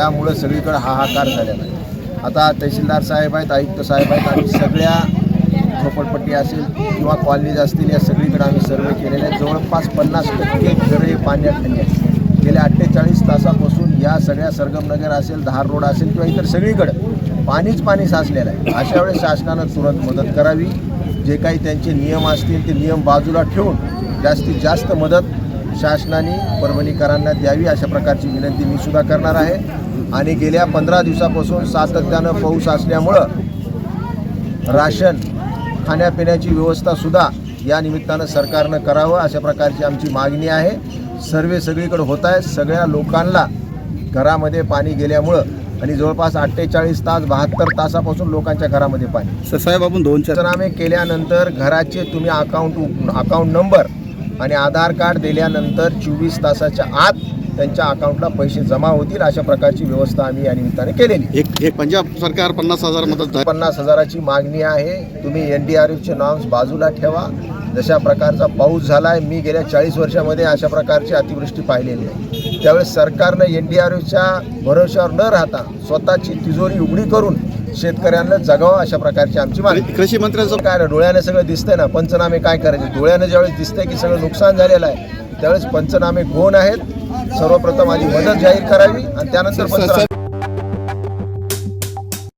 त्यामुळं सगळीकडे हाहाकार झालेला आहे. आता तहसीलदार साहेब आहेत आयुक्त साहेब आहेत आम्ही सगळ्या झोपडपट्टी असेल किंवा कॉलनीज असतील या सगळीकडे आम्ही सर्वे केलेले आहेत. जवळपास पन्नास टक्के घरे पाण्याखाली आहेत. गेल्या अठ्ठेचाळीस तासापासून या सगळ्या सरगमनगर असेल धार रोड असेल किंवा इतर सगळीकडं पाणीच पाणी साचलेलं आहे. अशा वेळेस शासनानं तुरंत मदत करावी. जे काही त्यांचे नियम असतील ते नियम बाजूला ठेवून जास्तीत जास्त मदत शासनाने परभणीकरांना द्यावी अशा प्रकारची विनंती मी सुद्धा करणार आहे. आणि गेल्या पंधरा दिवसापासून सातत्यानं पाऊस असल्यामुळं राशन खाण्यापिण्याची व्यवस्थासुद्धा या निमित्तानं सरकारनं करावं अशा प्रकारची आमची मागणी आहे. सर्वे सगळीकडे होत आहे सगळ्या लोकांना घरामध्ये पाणी गेल्यामुळं आणि जवळपास अठ्ठेचाळीस तास बहात्तर तासापासून लोकांच्या घरामध्ये पाणी. साहेब आपण दोन चार पंचनामे केल्यानंतर घराचे तुम्ही अकाउंट अकाउंट नंबर आणि आधार कार्ड दिल्यानंतर चोवीस तासाच्या आत त्यांच्या अकाउंटला पैसे जमा होतील अशा प्रकारची व्यवस्था आम्ही या निमित्ताने केलेली एक एक पंजाब सरकार पन्नास हजार मदत. पन्नास हजाराची मागणी आहे. तुम्ही एन डी आर एफचे नॉर्म्स बाजूला ठेवा. जशा प्रकारचा पाऊस झाला आहे मी गेल्या चाळीस वर्षामध्ये अशा प्रकारची अतिवृष्टी पाहिलेली आहे. त्यावेळेस सरकारनं एन डी आर एफच्या भरोश्यावर न राहता स्वतःची तिजोरी उघडी करून शेतकऱ्यांना जगावं अशा प्रकारची आमची मागणी कृषी मंत्र्यांचं काय डोळ्याने सगळं दिसतंय ना पंचनामे काय करायचे? डोळ्याने ज्यावेळेस दिसतंय की सगळं नुकसान झालेलं आहे त्यावेळेस पंचनामे कोण आहेत. सर्वप्रथम आधी मदत जाहीर करावी आणि त्यानंतर